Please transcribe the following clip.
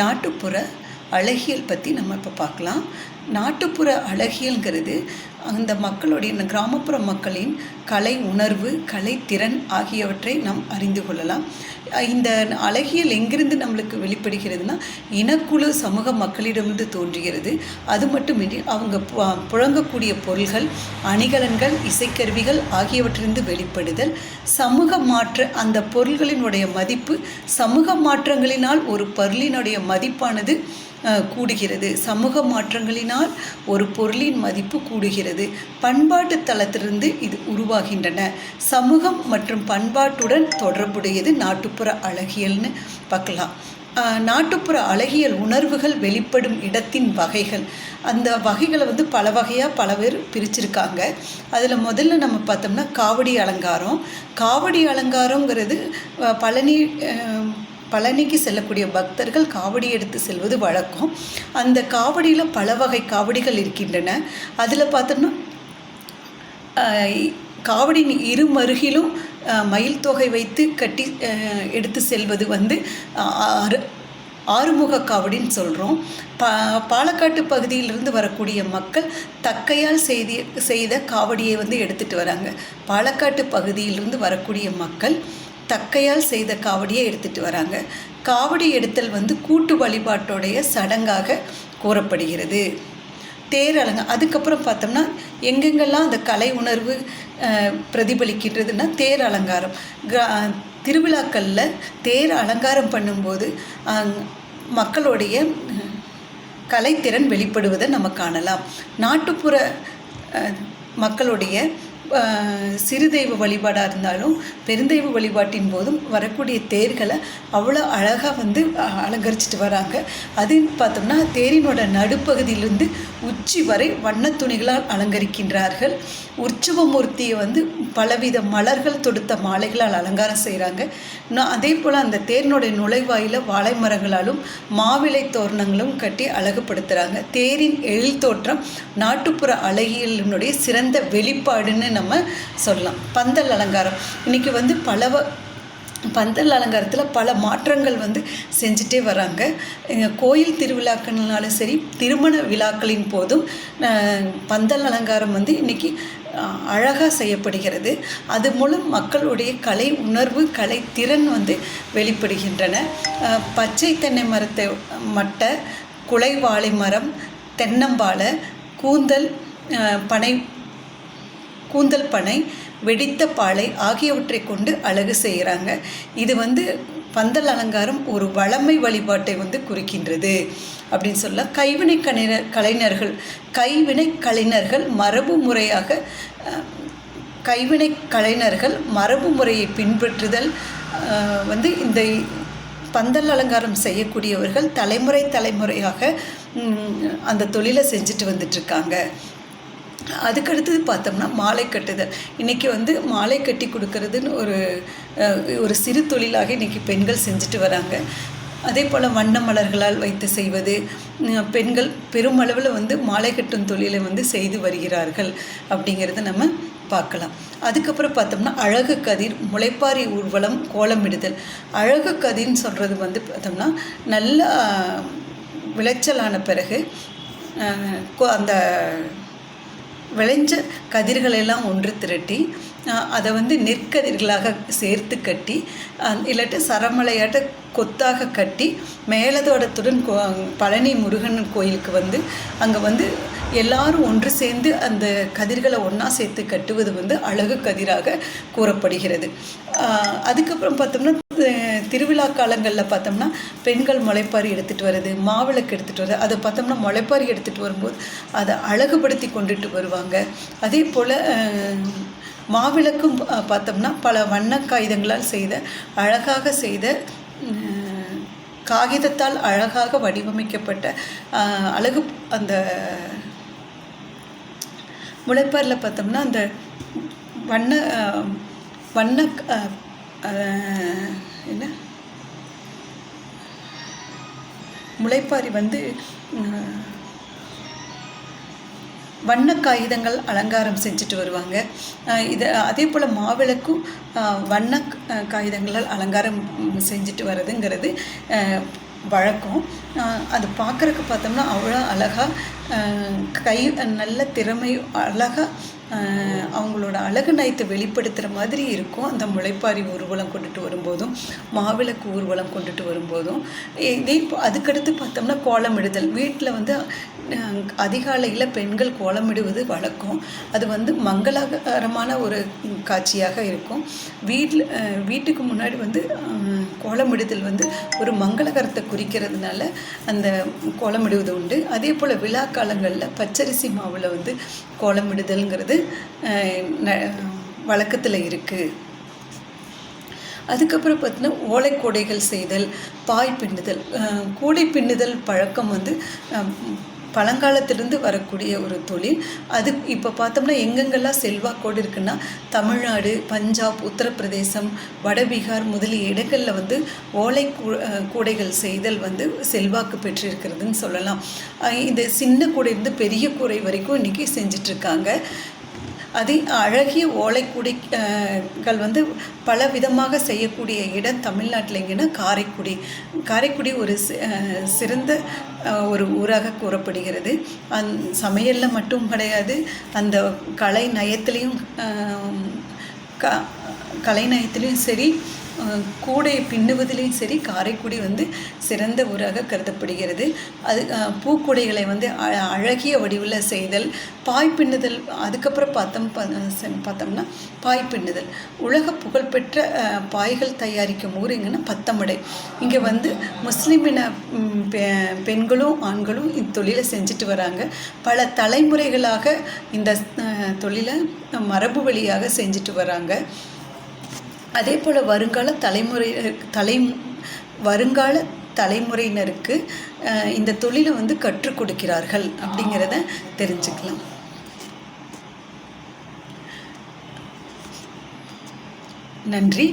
நாட்டுப்புற அழகியல் பற்றி நம்ம இப்போ பார்க்கலாம். நாட்டுப்புற அழகியல்ங்கிறது அந்த மக்களுடைய கிராமப்புற மக்களின் கலை உணர்வு கலை திறன் ஆகியவற்றை நாம் அறிந்து கொள்ளலாம். இந்த அழகியல் எங்கிருந்து நம்மளுக்கு வெளிப்படுகிறதுனா இனக்குழு சமூக மக்களிடமிருந்து தோன்றுகிறது. அது மட்டுமின்றி அவங்க புழங்கக்கூடிய பொருள்கள் அணிகலன்கள் இசைக்கருவிகள் ஆகியவற்றிலிருந்து வெளிப்படுதல் சமூக மாற்ற அந்த பொருள்களினுடைய மதிப்பு சமூக மாற்றங்களினால் ஒரு பொருளினுடைய மதிப்பானது கூடுகிறது. சமூக மாற்றங்களினால் ஒரு பொருளின் மதிப்பு கூடுகிறது. பண்பாட்டு தளத்திலிருந்து இது உருவாகின்றன. சமூகம் மற்றும் பண்பாட்டுடன் தொடர்புடையது நாட்டுப்புற அழகியல்னு பார்க்கலாம். நாட்டுப்புற அழகியல் உணர்வுகள் வெளிப்படும் இடத்தின் வகைகள். அந்த வகைகளை வந்து பல வகையாக பல பேர் பிரிச்சிருக்காங்க. அதில் முதல்ல நம்ம பார்த்தோம்னா காவடி அலங்காரம். காவடி அலங்காரங்கிறது பழனி பழனிக்கு செல்லக்கூடிய பக்தர்கள் காவடி எடுத்து செல்வது வழக்கம். அந்த காவடியில் பல வகை காவடிகள் இருக்கின்றன. அதில் பார்த்தோம்னா காவடியின் இருமருகிலும் மயில் தொகை வைத்து கட்டி எடுத்து செல்வது வந்து ஆறு ஆறுமுக காவடின்னு சொல்கிறோம் பா பாலக்காட்டு பகுதியிலிருந்து வரக்கூடிய மக்கள் தக்கையால் செய்தி செய்த காவடியை வந்து எடுத்துகிட்டு வராங்க. பாலக்காட்டு பகுதியிலிருந்து வரக்கூடிய மக்கள் தக்கையால் செய்த காவடியை எடுத்துகிட்டு வராங்க. காவடி எடுத்தல் வந்து கூட்டு வழிபாட்டோடைய சடங்காக கூறப்படுகிறது. தேர் அலங்க அதுக்கப்புறம் பார்த்தோம்னா எங்கெங்கெல்லாம் அந்த கலை உணர்வு பிரதிபலிக்கின்றதுன்னா தேர் அலங்காரம். திருவிழாக்களில் தேர் அலங்காரம் பண்ணும்போது மக்களுடைய கலைத்திறன் வெளிப்படுவதை நம்ம காணலாம். நாட்டுப்புற மக்களுடைய சிறு தெய்வ வழிபாடாக இருந்தாலும் பெருந்தெய்வ வழிபாட்டின் போதும் வரக்கூடிய தேர்களை அவ்வளோ அழகாக வந்து அலங்கரிச்சிட்டு வராங்க. அது பார்த்தோம்னா தேரினோட நடுப்பகுதியிலிருந்து உச்சி வரை வண்ண துணிகளால் அலங்கரிக்கின்றார்கள். உற்சவமூர்த்தியை வந்து பலவித மலர்கள் தொடுத்த மாலைகளால் அலங்காரம் செய்கிறாங்க நான் அதே போல் அந்த தேரினுடைய நுழைவாயில் வாழை மரங்களாலும் மாவிலை தோரணங்களும் கட்டி அழகுபடுத்துகிறாங்க தேரின் எழில் தோற்றம் நாட்டுப்புற அழகியலினுடைய சிறந்த வெளிப்பாடுன்னு நம்ம நம்ம சொல்லலாம். பந்தல் அலங்காரம். இன்னைக்கு வந்து பல வ- பந்தல் அலங்காரத்தில் பல மாற்றங்கள் வந்து செஞ்சுட்டே வராங்க. கோயில் திருவிழாக்கள்னாலும் சரி திருமண விழாக்களின் போதும் பந்தல் அலங்காரம் வந்து இன்னைக்கு அழகாக செய்யப்படுகிறது. அது மூலம் மக்களுடைய கலை உணர்வு கலை திறன் வந்து வெளிப்படுகின்றன. பச்சை தென்னை மரத்தை மட்டை குலை வாழை மரம் தென்னம்பாலை கூந்தல் பனை கூந்தல் பனை வெடித்த பாலை ஆகியவற்றை கொண்டு அழகு செய்கிறாங்க. இது வந்து பந்தல் அலங்காரம் ஒரு வளமை வழிபாட்டை வந்து குறிக்கின்றது அப்படின்னு சொல்ல கைவினை கலைஞர் கலைஞர்கள் கைவினை கலைஞர்கள் மரபு முறையாக கைவினை கலைஞர்கள் மரபு முறையை பின்பற்றுதல் வந்து இந்த பந்தல் அலங்காரம் செய்யக்கூடியவர்கள் தலைமுறை தலைமுறையாக அந்த தொழிலை செஞ்சுட்டு வந்துட்டுருக்காங்க அதுக்கடுத்தது பார்த்தோம்னா மாலை கட்டுதல். இன்றைக்கி வந்து மாலை கட்டி கொடுக்கறதுன்னு ஒரு ஒரு சிறு தொழிலாக இன்றைக்கி பெண்கள் செஞ்சுட்டு வராங்க. அதே போல் வண்ண மலர்களால் வைத்து செய்வது பெண்கள் பெருமளவில் வந்து மாலை கட்டும் தொழிலை வந்து செய்து வருகிறார்கள் அப்படிங்கிறத நம்ம பார்க்கலாம். அதுக்கப்புறம் பார்த்தோம்னா அழகு கதிர் முளைப்பாரி ஊர்வலம் கோலமிடுதல் அழகு கதிர்னு சொல்கிறது வந்து பார்த்தோம்னா நல்ல விளைச்சலான பிறகு அந்த விளைஞ்ச கதிர்களெல்லாம் ஒன்று திரட்டி அதை வந்து நெற்கதிர்களாக சேர்த்து கட்டி இல்லாட்டி சரமலையாட்ட கொத்தாக கட்டி மேலதோடத்துடன் கோ பழனி முருகன் கோயிலுக்கு வந்து அங்கே வந்து எல்லாரும் ஒன்று சேர்ந்து அந்த கதிர்களை ஒன்றா சேர்த்து கட்டுவது வந்து அழகு கதிராக கூறப்படுகிறது. அதுக்கப்புறம் பார்த்தோம்னா திருவிழா காலங்களில் பார்த்தோம்னா பெண்கள் முளைப்பாரி எடுத்துகிட்டு வர்றது மாவிளக்கு எடுத்துகிட்டு வர்றது அதை பார்த்தோம்னா முளைப்பாரி எடுத்துகிட்டு வரும்போது அதை அழகுபடுத்தி கொண்டுட்டு வருவாங்க. அதே போல் மாவிளக்கும் பார்த்தோம்னா பல வண்ண காகிதங்களால் செய்த அழகாக செய்த காகிதத்தால் அழகாக வடிவமைக்கப்பட்ட அழகு அந்த முளைப்பாரில் பார்த்தோம்னா அந்த வண்ண வண்ண என்ன? முளைப்பாரி வந்து வண்ண காகிதங்கள் அலங்காரம் செஞ்சுட்டு வருவாங்க. இதை இது அதே போல் மாவிளக்கும் வண்ண காகிதங்களால் அலங்காரம் செஞ்சுட்டு வர்றதுங்கிறது வழக்கம். அது பார்க்குறக்கு பார்த்தோம்னா அவ்வளோ அழகாக கை நல்ல திறமை அழகாக அவங்களோட அழகு நயத்தை வெளிப்படுத்துகிற மாதிரி இருக்கும். அந்த முளைப்பாரி ஊர்வலம் கொண்டுட்டு வரும்போதும் மாவிளக்கு ஊர்வலம் கொண்டுட்டு வரும்போதும். இதே இப்போ அதுக்கடுத்து பார்த்தோம்னா கோலமிடுதல் வீட்டில் வந்து அதிகாலையில் பெண்கள் கோலமிடுவது வழக்கம். அது வந்து மங்களகரமான ஒரு காட்சியாக இருக்கும். வீட்டில் வீட்டுக்கு முன்னாடி வந்து கோலமிடுதல் வந்து ஒரு மங்களகரத்தை குறிக்கிறதுனால அந்த கோலமிடுவது உண்டு அதே போல் விழா காலங்களில் பச்சரிசி மாவில் வந்து கோலமிடுதல்ங்கிறது வழக்கத்தில் இருக்குது அதுக்கப்புறம் பார்த்தீங்கன்னா ஓலைக்கூடைகள் செய்தல் பாய் பின்னுதல் கூடை பின்னுதல் பழக்கம் வந்து பழங்காலத்திலிருந்து வரக்கூடிய ஒரு தொழில். அது இப்போ பார்த்தோம்னா எங்கெங்கெல்லாம் செல்வாக்கோடு இருக்குன்னா தமிழ்நாடு பஞ்சாப் உத்தரப்பிரதேசம் வடபீகார் முதலிய இடங்களில் வந்து ஓலை கூடைகள் செய்தல் வந்து செல்வாக்கு பெற்றிருக்கிறதுன்னு சொல்லலாம். இந்த சின்ன கூடையிலிருந்து பெரிய கூடை வரைக்கும் இன்றைக்கி செஞ்சிட்ருக்காங்க. அதே அழகிய ஓலைக்குடிகள் வந்து பல விதமாக செய்யக்கூடிய இடம் தமிழ்நாட்டில் எங்கன்னா காரைக்குடி. காரைக்குடி ஒரு சிறந்த ஒரு ஊராக கூறப்படுகிறது. அந் சமையலில் மட்டும் கிடையாது அந்த கலை நயத்திலையும் க கலைநயத்திலையும் சரி கூடை பின்னுவதிலையும் சரி காரைக்குடி வந்து சிறந்த ஊராக கருதப்படுகிறது. அது பூக்கூடைகளை வந்து அழகிய வடிவில் செய்தல் பாய் பின்னுதல் அதுக்கப்புறம் பார்த்தோம் பார்த்தோம்னா பாய் பின்னுதல். உலக புகழ்பெற்ற பாய்கள் தயாரிக்கும் ஊர் எங்கன்னா பத்தமடை. இங்கே வந்து முஸ்லீமின பெ- பெண்களும் ஆண்களும் இத்தொழிலை செஞ்சுட்டு வராங்க. பல தலைமுறைகளாக இந்த தொழிலை மரபு வழியாக செஞ்சுட்டு வராங்க. அதே போல் வருங்கால தலைமுறை தலை வருங்கால தலைமுறையினருக்கு இந்த தொழிலை வந்து கற்றுக் கொடுக்கிறார்கள் அப்படிங்கிறத தெரிஞ்சுக்கலாம். நன்றி.